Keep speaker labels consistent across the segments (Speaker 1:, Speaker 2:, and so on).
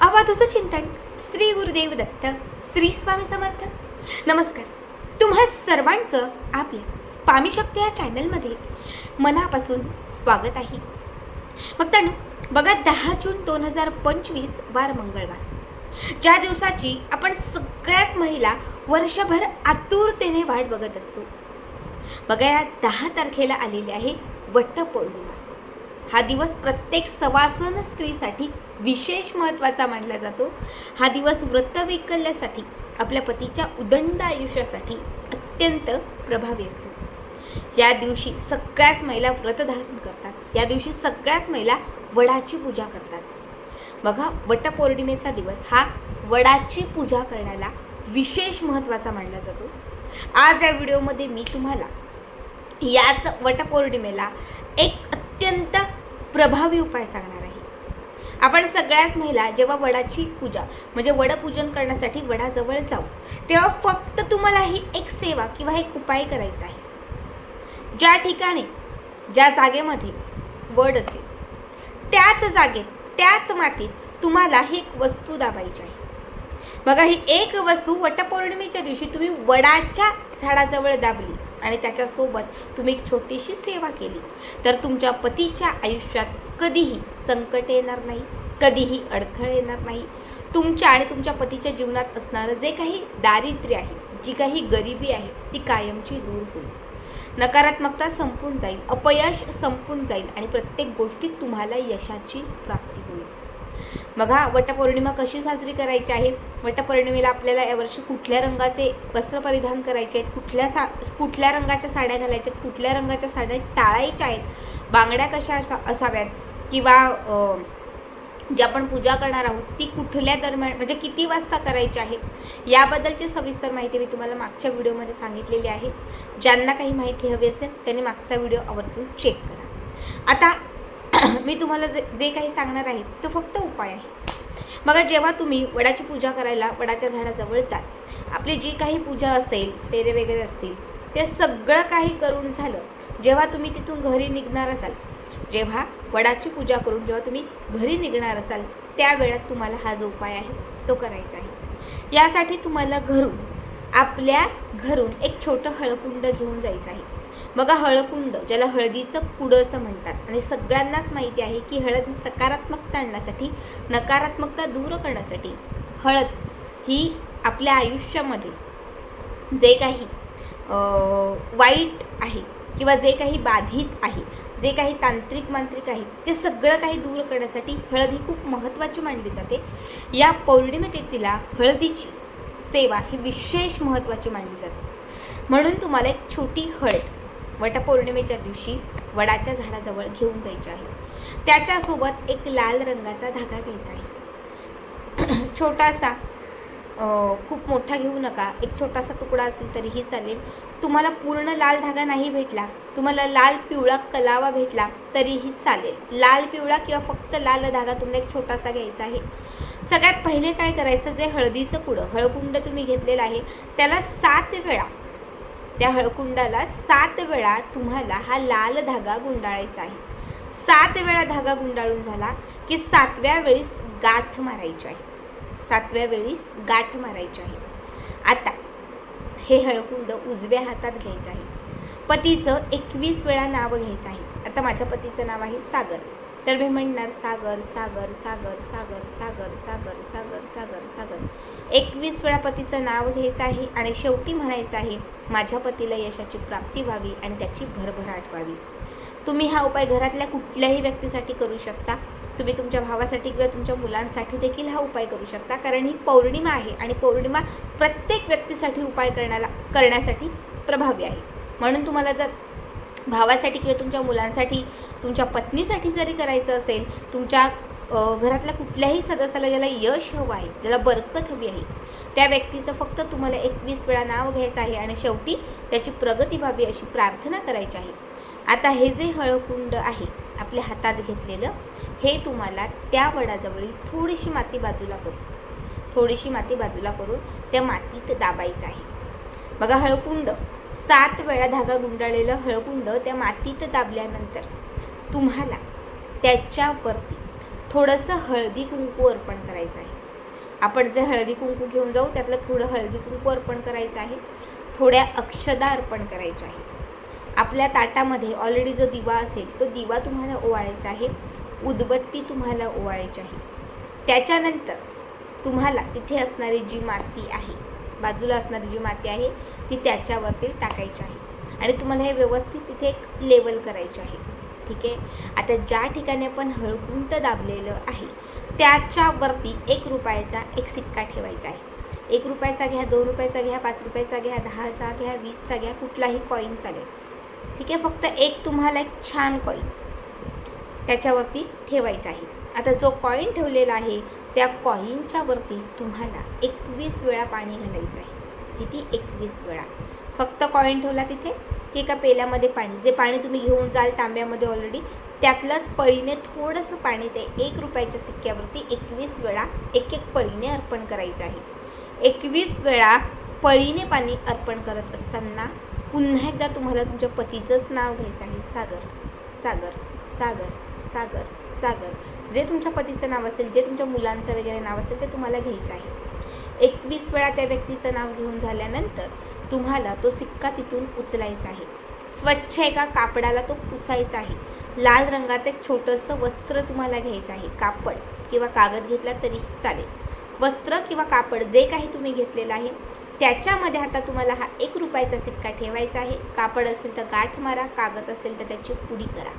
Speaker 1: आवाजाचं चिंतन श्री गुरुदेव दत्त श्री स्वामी समर्थ. नमस्कार. तुम्हा सर्वांचं आपल्या स्वामी शक्ती या चॅनलमध्ये मनापासून स्वागत आहे. मग त्यानं बघा दहा जून दोन हजार पंचवीस वार मंगळवार. ज्या दिवसाची आपण सगळ्याच महिला वर्षभर आतुरतेने वाट बघत असतो. बघा या दहा तारखेला आलेली आहे वटपौर्णिमा. हा दिवस प्रत्येक सवासन स्त्रीसाठी विशेष महत्त्वाचा मानला जातो. हा दिवस व्रतवैकल्यासाठी आपल्या पतीच्या उदंड आयुष्यासाठी अत्यंत प्रभावी असतो. या दिवशी सगळ्याच महिला व्रत धारण करतात. या दिवशी सगळ्याच महिला वडाची पूजा करतात. बघा वटपौर्णिमेचा दिवस हा वडाची पूजा करण्याला विशेष महत्त्वाचा मानला जातो. आज या व्हिडिओमध्ये मी तुम्हाला याच वटपौर्णिमेला एक अत्यंत प्रभावी उपाय सांगणार आहे. आपण सगळ्याच महिला जेव्हा वडाची पूजा म्हणजे वडपूजन करण्यासाठी वडाजवळ जाऊ तेव्हा फक्त तुम्हाला ही एक सेवा किंवा एक उपाय करायचा आहे. ज्या ठिकाणी ज्या जागेमध्ये वड असेल त्याच जागेत त्याच मातीत तुम्हाला ही एक वस्तू दाबायची आहे. बघा ही एक वस्तू वटपौर्णिमेच्या दिवशी तुम्ही वडाच्या झाडाजवळ दाबली आणि त्याच्यासोबत तुम्ही एक छोटीशी सेवा केली. तर तुमच्या पतीच्या आयुष्यात कधीही संकट येणार नाही कधीही अडथळे येणार नाही. तुमच्या आणि तुमच्या पतीच्या जीवनात असणारं जे काही दारिद्र्य आहे जी काही गरिबी आहे ती कायमची दूर होईल. नकारात्मकता संपून जाईल अपयश संपून जाईल आणि प्रत्येक गोष्टीत तुम्हाला यशाची प्राप्ती होईल. बघा वटपौर्णिमा कशी साजरी करायची आहे? वटपौर्णिमेला आपल्याला यावर्षी कुठल्या रंगाचे वस्त्र परिधान करायचे आहेत? कुठल्या सा कुठल्या रंगाच्या साड्या घालायच्या आहेत? कुठल्या रंगाच्या साड्या टाळायच्या आहेत? बांगड्या कशा असा असाव्यात? किंवा जी आपण पूजा करणार आहोत ती कुठल्या दरम्यान म्हणजे किती वाजता करायची आहे? याबद्दलची सविस्तर माहिती मी तुम्हाला मागच्या व्हिडिओमध्ये सांगितलेली आहे. ज्यांना काही माहिती हवी असेल त्यांनी मागचा व्हिडिओ आवर्जून चेक करा. आता मी तुम्हाला जे जे काही सांगणार आहे तो फक्त उपाय आहे. मग जेव्हा तुम्ही वडाची पूजा करायला वडाच्या झाडाजवळ जाल आपली जी काही पूजा असेल फेरे वगैरे असतील ते सगळं काही करून झालं जेव्हा तुम्ही तिथून घरी निघणार असाल जेव्हा वडाची पूजा करून जेव्हा तुम्ही घरी निघणार असाल त्या वेळात तुम्हाला हा जो उपाय आहे तो करायचा आहे. यासाठी तुम्हाला घरून आपल्या घरून एक छोटं हळकुंड घेऊन जायचं आहे. बघा हळकुंड ज्याला हळदीचं कुडं असं म्हणतात. आणि सगळ्यांनाच माहिती आहे की हळद ही सकारात्मकता आणण्यासाठी नकारात्मकता दूर करण्यासाठी हळद ही आपल्या आयुष्यामध्ये जे काही वाईट आहे किंवा जे काही बाधित आहे जे काही तांत्रिक मांत्रिक आहे ते सगळं काही दूर करण्यासाठी हळद ही खूप महत्त्वाची मानली जाते. या पौर्णिमेत हळदीची सेवा ही विशेष महत्त्वाची मानली जाते. म्हणून तुम्हाला एक छोटी हळद वटपौर्णिमेच्या दिवशी वडाच्या झाडाजवळ घेऊन जायचे आहे. त्याच्यासोबत एक लाल रंगाचा धागा घ्यायचा आहे. छोटासा खूप मोठा घेऊ नका. एक छोटासा तुकडा असेल तरीही चालेल. तुम्हाला पूर्ण लाल धागा नाही भेटला तुम्हाला लाल पिवळा कलावा भेटला तरीही चालेल. लाल पिवळा किंवा फक्त लाल धागा तुम्हाला एक छोटासा घ्यायचा आहे. सगळ्यात पहिले काय करायचं? जे हळदीचं कुडं हळकुंड तुम्ही घेतलेलं आहे त्याला सात वेळा त्या हळकुंडाला सात वेळा तुम्हाला हा लाल धागा गुंडाळायचा आहे. सात वेळा धागा गुंडाळून झाला की सातव्या वेळीस गाठ मारायची आहे. सातव्या वेळीस गाठ मारायची आहे. आता हे हळकुंड उजव्या हातात घ्यायचं आहे. पतीचं एकवीस वेळा नाव घ्यायचं आहे. आता माझ्या पतीचं नाव आहे सागर. तर मी म्हणणार सागर सागर सागर सागर सागर सागर सागर सागर सागर. एकवीस वेळा पतीचं नाव घ्यायचं आहे आणि शेवटी म्हणायचं आहे माझ्या पतीला यशाची प्राप्ती व्हावी आणि त्याची भरभराट व्हावी. तुम्ही हा उपाय घरातल्या कुठल्याही व्यक्तीसाठी करू शकता. तुम्ही तुमच्या भावासाठी किंवा तुमच्या मुलांसाठी देखील हा उपाय करू शकता. कारण ही पौर्णिमा आहे आणि पौर्णिमा प्रत्येक व्यक्तीसाठी उपाय करण्याला करण्यासाठी प्रभावी आहे. म्हणून तुम्हाला जर भावासाठी किंवा तुमच्या मुलांसाठी तुमच्या पत्नीसाठी जरी करायचं असेल तुमच्या घरातल्या कुठल्याही सदस्याला ज्याला यश हवं आहे ज्याला बरकत हवी आहे त्या व्यक्तीचं फक्त तुम्हाला एकवीस वेळा नाव घ्यायचं आहे आणि शेवटी त्याची प्रगती व्हावी अशी प्रार्थना करायची आहे. आता हे जे हळकुंड आहे आपल्या हातात घेतलेलं हे तुम्हाला त्या वडाजवळील थोडीशी माती बाजूला करून थोडीशी माती बाजूला करून त्या मातीत दाबायचं आहे. बघा हळकुंड. सात वेळा धागा गुंडाळलेलं हळकुंड त्या मातीत दाबल्यानंतर तुम्हाला त्याच्यावरती थोडंसं हळदी कुंकू अर्पण करायचं आहे. आपण जे हळदी कुंकू घेऊन जाऊ त्यातलं थोडं हळदी कुंकू अर्पण करायचं आहे. थोड्या अक्षदा अर्पण करायच्या आहे आपल्या ताटामध्ये ऑलरेडी जो दिवा असेल तो दिवा तुम्हाला ओवाळायचा आहे. उदबत्ती तुम्हाला ओवाळायची आहे. त्याच्यानंतर तुम्हाला तिथे असणारी जी माती आहे बाजूला असणारी जी माती आहे ती त्याच्यावरती टाकायची आहे. आणि तुम्हाला हे व्यवस्थित तिथे एक लेवल करायचे आहे. ठीक आहे? आता ज्या ठिकाणी आपण हळकुंट दाबलेलं आहे त्याच्यावरती एक रुपयाचा एक सिक्का ठेवायचा आहे. एक रुपयाचा घ्या दोन रुपयाचा घ्या पाच रुपयाचा घ्या दहाचा घ्या वीसचा घ्या कुठलाही कॉईन चालेल. ठीक आहे? फक्त एक तुम्हाला एक छान कॉईन त्याच्यावरती ठेवायचा आहे. आता जो कॉईन ठेवलेला आहे त्या कॉईनच्या वरती तुम्हाला एकवीस वेळा पाणी घालायचं आहे. किती? एकवीस वेळा. फक्त कॉईन ठेवला तिथे की एका पेल्यामध्ये पाणी. जे पाणी तुम्ही घेऊन जाल तांब्यामध्ये ऑलरेडी त्यातलंच पळीने थोडंसं पाणी ते एक रुपयाच्या सिक्क्यावरती एकवीस वेळा एक एक पळीने अर्पण करायचं आहे. एकवीस वेळा पळीने पाणी अर्पण करत असताना पुन्हा एकदा तुम्हाला तुमच्या पतीचंच नाव घ्यायचं आहे. सागर सागर सागर सागर सागर. जे तुमच्या पतीचं नाव असेल जे तुमच्या मुलांचं वगैरे नाव असेल ते तुम्हाला घ्यायचं आहे. एकवीस वेळा त्या व्यक्तीचं नाव घेऊन झाल्यानंतर तुम्हाला तो सिक्का तिथून उचलायचा आहे. स्वच्छ एका कापडाला तो पुसायचा आहे. लाल रंगाचं एक छोटंसं वस्त्र तुम्हाला घ्यायचं आहे. कापड किंवा कागद घेतला तरी चालेल. वस्त्र किंवा कापड जे काही तुम्ही घेतलेलं आहे त्याच्यामध्ये आता तुम्हाला हा एक रुपयाचा सिक्का ठेवायचा आहे. कापड असेल तर गाठ मारा कागद असेल तर त्याची पुडी करा.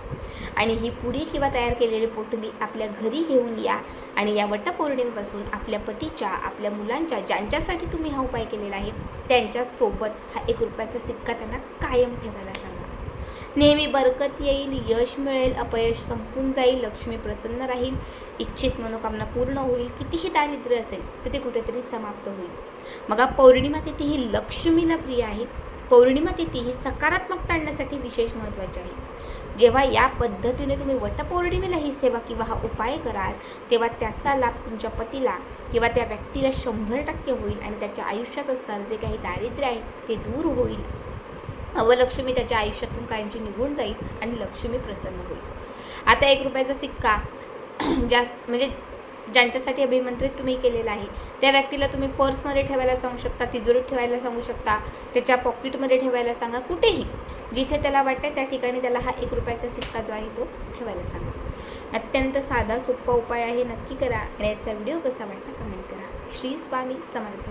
Speaker 1: आणि ही पुडी किंवा तयार केलेली पोटली आपल्या घरी घेऊन या आणि या वटपौर्णिमेपासून आपल्या पतीच्या आपल्या मुलांच्या ज्यांच्यासाठी तुम्ही हा उपाय केलेला आहे त्यांच्यासोबत हा एक रुपयाचा सिक्का त्यांना कायम ठेवायला सांगा. नेहमी बरकत येईल यश मिळेल अपयश संपून जाईल लक्ष्मी प्रसन्न राहील इच्छित मनोकामना पूर्ण होईल कितीही दारिद्र्य असेल तर ते कुठेतरी समाप्त होईल. मग पौर्णिमा तिथी ही लक्ष्मीला प्रिय आहे. पौर्णिमा तिथी ही सकारात्मकता आणण्यासाठी विशेष महत्त्वाची आहे. जेव्हा या पद्धतीने तुम्ही वटपौर्णिमेला ही सेवा किंवा हा उपाय कराल तेव्हा त्याचा लाभ तुमच्या पतीला किंवा त्या व्यक्तीला शंभर टक्के होईल आणि त्याच्या आयुष्यात असणारं जे काही दारिद्र्य आहे ते दूर होईल. अवलक्ष्मी त्याच्या आयुष्यातून कायमची निघून जाईल आणि लक्ष्मी प्रसन्न होईल. आता एक रुपयाचा सिक्का जास्त म्हणजे ज्यांच्यासाठी अभिमंत्रित तुम्ही केलेला आहे त्या व्यक्तीला तुम्ही पर्समध्ये ठेवायला सांगू शकता तिजोरीत ठेवायला सांगू शकता त्याच्या पॉकेटमध्ये ठेवायला सांगा कुठेही. जिथे त्याला वाटते त्या ठिकाणी त्याला हा एक रुपयाचा सिक्का जो आहे तो ठेवायला सांगा. अत्यंत साधा सोपा उपाय आहे नक्की करा. आणि याचा व्हिडिओ कसा वाटला कमेंट करा. श्री स्वामी समर्थ.